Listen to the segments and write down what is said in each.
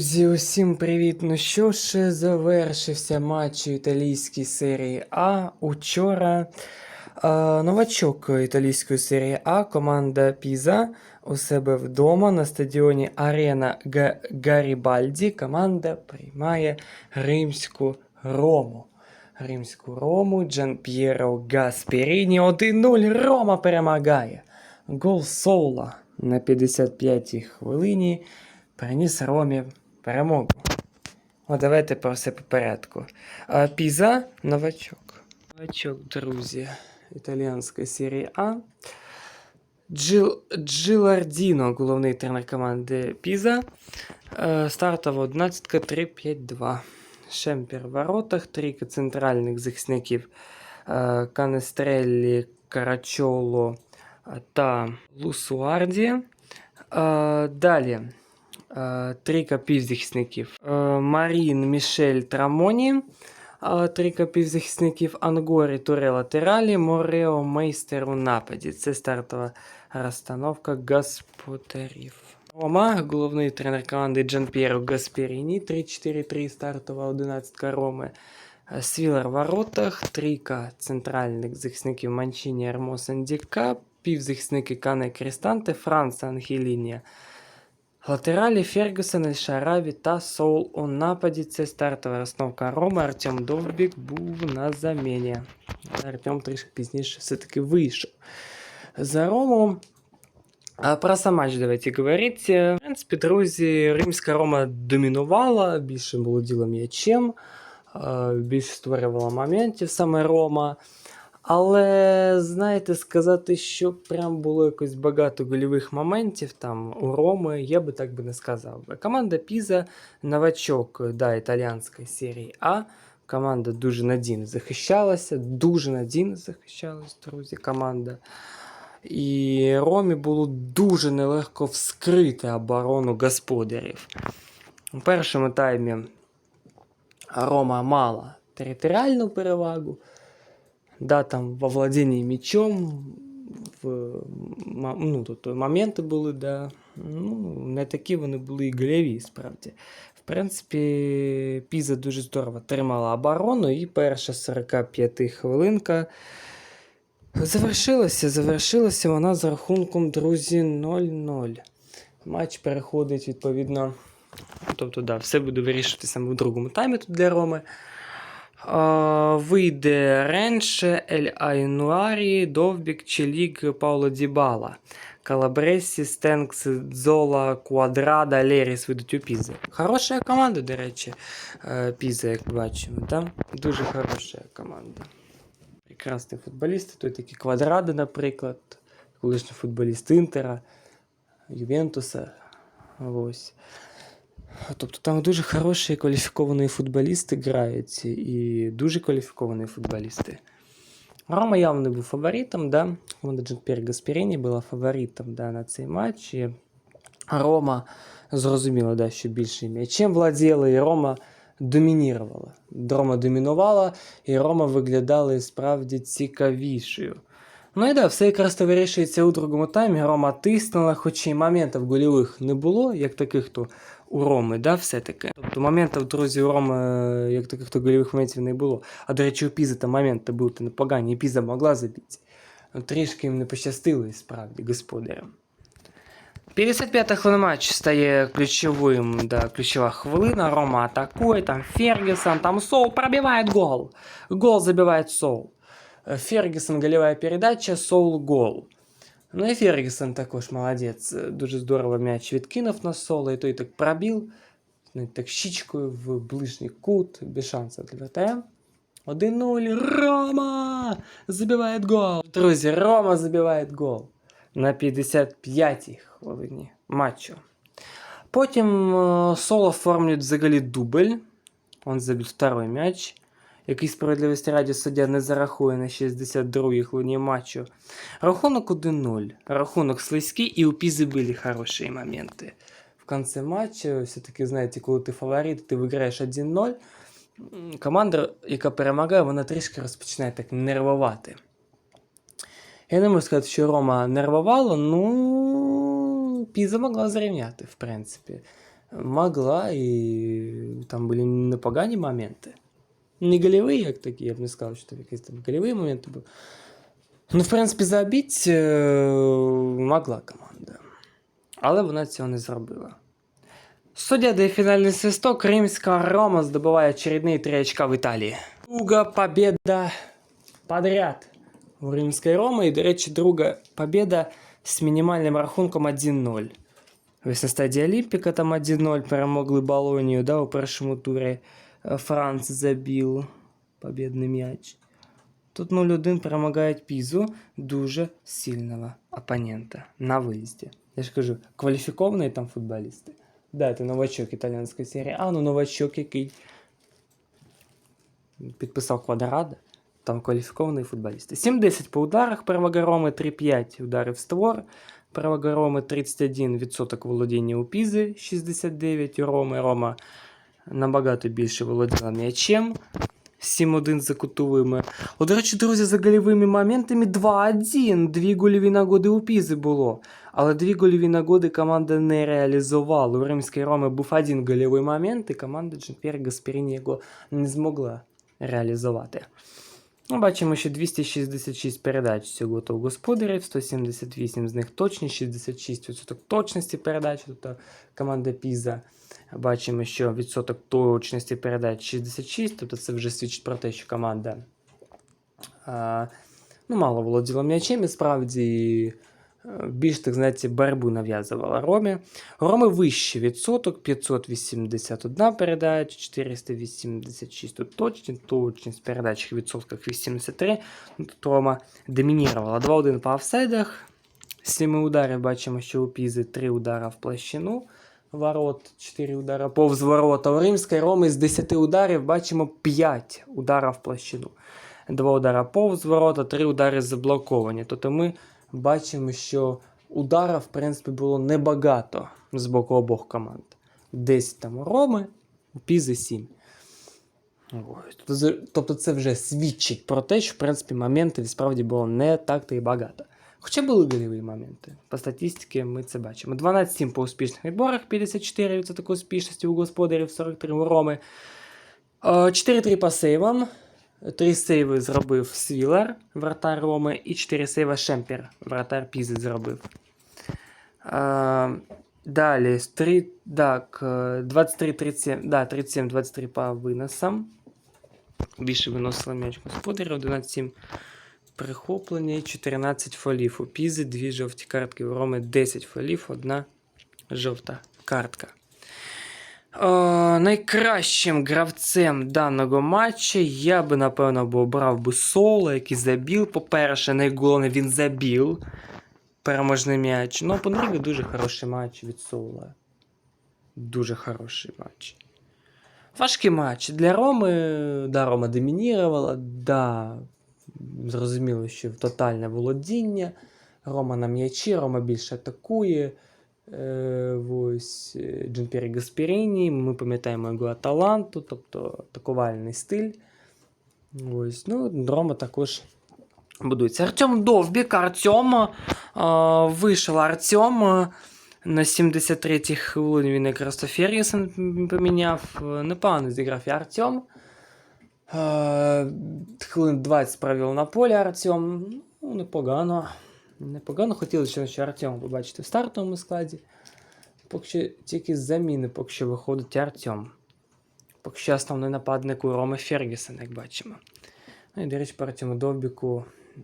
Друзі, усім привіт! Ну що ж, завершився матч італійської серії А. Учора е, новачок італійської серії А, команда Піза у себе вдома на стадіоні Арена Га- Гарібальді. Команда приймає римську Рому. Римську Рому Джан П'єро Гасперіні 1-0. Рома перемагає. Гол Соула на 55-й хвилині приніс Ромі перемогу. О, давайте про все по порядку. А, Піза новачок. Новачок, друзі, італійської серії А. Джил, Джилардіно, головний тренер команди Піза. Е, Стартова 11 3-5-2. Шемпер в воротах, трійка центральних захисників е, Канестреллі, Карачоло е, та Лусуарді. Далі трійка півзахисників Е, Марін, Мішель, Трамоні. е, Трійка півзахисників Ангорі, Туре латералі, Морео, Мейстер у нападі. Це стартова розстановка господарів. Рома, головний тренер команди Джан П'єро Гасперіні, 3-4-3, стартова 11 Роми. Е, Свілер в воротах, трійка центральних захисників Манчині, Ермос, Андіка, півзахисники Кане Крістанте, Франц, Ангелінія. Латералі Фергюсон, Ельшараві та Соул у нападі. Це стартова розновка Роми. Артем Довбік був на заміні. Артем трішки пізніше все-таки вийшов. За Рому. А Про сам матч давайте говорить. В принципі, друзі, римська Рома домінувала, більше володіла м'ячем, більше створювала моментів саме Рома. Але, знаєте, сказати, що прям було якось багато гольових моментів там у Роми, я би так би не сказав. Команда Піза новачок да, італійської серії А. Команда дуже надійно захищалася, дуже надійно захищалась, друзі, команда. І Ромі було дуже нелегко вскрити оборону господарів. У першому таймі Рома мала територіальну перевагу. Да, там во владінні м'ячом, в, ну, тобто моменти були, да. Ну, не такі вони були і гольові, справді. В принципі, Піза дуже здорово тримала оборону, і перша 45 хвилинка завершилася. Завершилася вона з рахунком, друзі, 0-0. Матч переходить відповідно. Тобто, да, все буде вирішувати саме в другому таймі тут для Роми. Вийде Ренше, Ель Айнуарі, Довбік, Челік, Пауло Дібала. Калабресі, Стенкс, Дзола, Квадрада, Леріс вийдуть у Пізи. Хороша команда, до речі, е, Піза, як бачимо. Да? Дуже хороша команда. Прекрасні футболісти. Тут такі Квадради, наприклад, колишній футболіст Інтера, Ювентуса. Ось. Тобто там дуже хороші кваліфіковані футболісти грають, і дуже кваліфіковані футболісти. Рома явно був фаворитом, да? команда Джанпір Гасперіні була фаворитом да, на цей матч. І Рома зрозуміла, да, що більше м'ячем владіла, і Рома домінірувала. Рома домінувала, і Рома виглядала справді цікавішою. Ну і да, все якраз то вирішується у другому таймі. Рома тиснула, хоч і моментів гольових не було, як таких то у Роми, да, все-таки. Тобто моментів, друзі, у Роми, е, як таких то гольових моментів не було. А до речі, у Пізи там моменти були непогані, і Піза могла забити. Трішки їм не пощастило, і справді, господарям. 55-та хвилина матч стає ключовим, да, ключова хвилина. Рома атакує, там Фергюсон, там Соул пробивает гол. Гол забивает Соул. Е, Фергюсон голевая передача, Соул гол. Ну і Фергюсон також молодець. Е, Дуже здорово м'яч відкинув на Сола, і той так пробив. ну, Так щічкою в ближній кут, без шансів для вратаря. 1-0. Рома забиває гол. Друзі, Рома забиває гол на 55-й хвилині матчу. Потім е, Соло оформлюють взагалі дубль. Он забив второй м'яч. Який справедливості раді суддя не зарахує на 62-й хвилині матчу. Рахунок 1-0. Рахунок слизький, і у Пізи були хороші моменти. В кінці матчу, все-таки, знаєте, коли ти фаворит, ти виграєш 1-0. Команда, яка перемагає, вона трішки розпочинає так нервувати. Я не можу сказати, що Рома нервувала, ну Піза могла зрівняти, в принципі. могла, і там були непогані моменти. Не голеві, як такі, я б не сказав, що там якісь там голеві моменти були. Ну, в принципі, забіть е, могла команда. Але вона цього не зробила. Суддя дає фінальний свисток. Римська Рома здобуває очередні три очка в Італії. Друга победа подряд у Римської Роми. І, до речі, друга победа з мінімальним рахунком 1-0. Ось на стадії Олімпіка там 1-0 перемогли Болонію, да, у першому турі е, Франц забив побідний м'яч. Тут 0-1 перемагають Пізу дуже сильного опонента на виїзді. Я ж кажу, кваліфіковані там футболісти. Да, це новачок італійської серії А, ну новачок, який підписав квадрата. Там кваліфіковані футболісти. 7-10 по ударах, перевага Роми 3-5 удари в створ. Перевага Роми 31% володіння у Пізи, 69 у Роми. Рома набагато більше володіла м'ячем. 7-1 за кутовими. От, до речі, друзі, за гольовими моментами 2-1. Дві гольові нагоди у Пізи було. Але дві гольові нагоди команда не реалізувала. У Римській Роми був один гольовий момент, і команда Джанпєр Гасперіні його не змогла реалізувати. Ну, бачимо, що 266 передач всього то господарів, 178 з них точні, 66% точності передач, тобто команда Піза. Бачимо, що відсоток точності передач 66, тобто це вже свідчить про те, що команда а, ну, мало володіла м'ячем і справді більш, так знаєте, боротьбу нав'язувала Ромі. У Роми вищий відсоток, 581 передача, 486 тут точні, точність передач в відсотках 83. Ну, Рома домінірувала 2-1 по офсайдах. 7 ударів бачимо, що у Пізи 3 удара в площину ворот, 4 удара повз ворота. У Римської Роми з 10 ударів бачимо 5 удара в площину. 2 удара повз ворота, 3 удари заблоковані. Тобто ми бачимо, що удара, в принципі, було небагато з боку обох команд. 10 там у Роми, у Пізи 7. Тобто, це вже свідчить про те, що в принципі моментів справді було не так-то і багато. Хоча були гольові моменти. По статистиці ми це бачимо. 12-7 по успішних відборах, 54% успішності у господарів, 43 у Роми. Е, 4-3 по сейвам. 3 сейви зробив Свілер, вратар Роми, і 4 сейва Шемпер, вратар Пізи зробив. Е, Далі, 3, так, е, 23-37, да, 37-23 по виносам. Більше виносили м'яч господарів, 11-7 прихоплення і 14 фолів. У Пізи 2 жовті картки, у Роми 10 фолів, одна жовта картка. Е, найкращим гравцем даного матча я би, напевно, обрав би Соло, який забив. По-перше, найголовне він забив переможний м'яч. Ну, Пенріго дуже хороший матч від Сола. Дуже хороший матч. Важкий матч. Для Роми, да, Рома домінірувала, да, зрозуміло, що тотальне володіння. Рома на м'ячі, Рома більше атакує. Е, ось е, Джанпері Гасперіні, ми пам'ятаємо його таланту, тобто атакувальний стиль. Ось, ну, Рома також будується. Артем Довбік, Артем. е, вийшов Артем. е, на 73-й хвилині він якраз то Фергюсон поміняв. Е, Непогано зіграв і Артем. Е, Хвилин 20 провів на полі Артем. Ну, непогано. Непогано хотілося ще Артема побачити в стартовому складі. Поки що тільки з заміни поки що виходить Артем. Поки що основний нападник у Роми Фергюсон, як бачимо. Ну і, до речі, по Артему Довбіку м,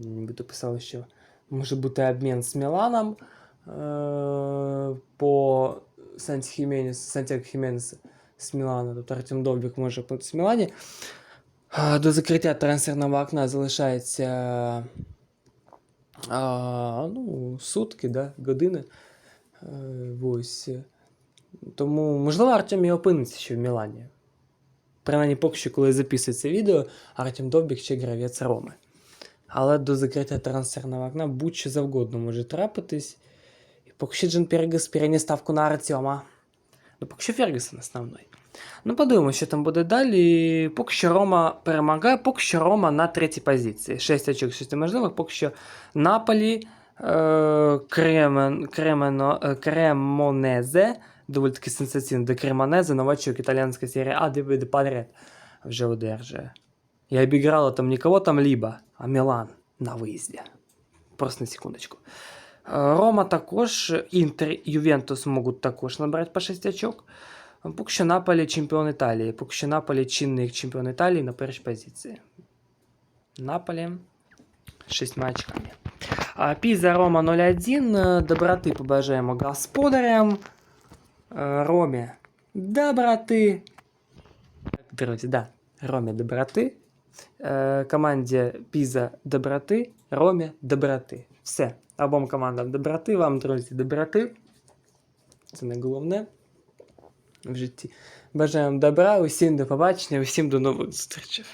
нібито писали, що може бути обмін з Міланом е- по Сантьяго Хіменес з Мілана. Тобто Артем Довбік може бути з Мілані. Е, До закриття трансферного окна залишається а, ну, сутки, да, години. Е, ось. Тому, можливо, Артем і опиниться ще в Мілані. Принаймні, поки що, коли записується відео, Артем Довбік ще гравець Роми. Але до закриття трансферного окна будь-що завгодно може трапитись. І поки що Джан Пергас переніс ставку на Артема. Ну, поки що Фергюсон основний. Ну, подивимося, що там буде далі. Поки що Рома перемагає, поки що Рома на третій позиції. 6 очок 6 можливих, поки що Наполі, Кремен, Кремено, е, Кремонезе доволі таки сенсаційно. Де Кремонезе, новачок італійська серія А, де подряд вже одержує. І обіграла там не кого там либо, а Мілан на виїзді. Просто на секундочку. Е, Рома також, Інтер, Ювентус можуть також набрати по 6 очок. Поки що Наполі чемпіон Італії. Поки що Наполі чинний чемпіон Італії на першій позиції. Наполі 6 очками. А, Піза Рома 0-1. Е, Доброти побажаємо господарям. Е, Ромі доброти. Друзі, да. Ромі доброти. Е, Команді Піза доброти. Ромі доброти. Все. Обом командам доброти. Вам, друзі, доброти. Це найголовне в житті. Бажаємо добра, усім до побачення, усім до нових зустрічей.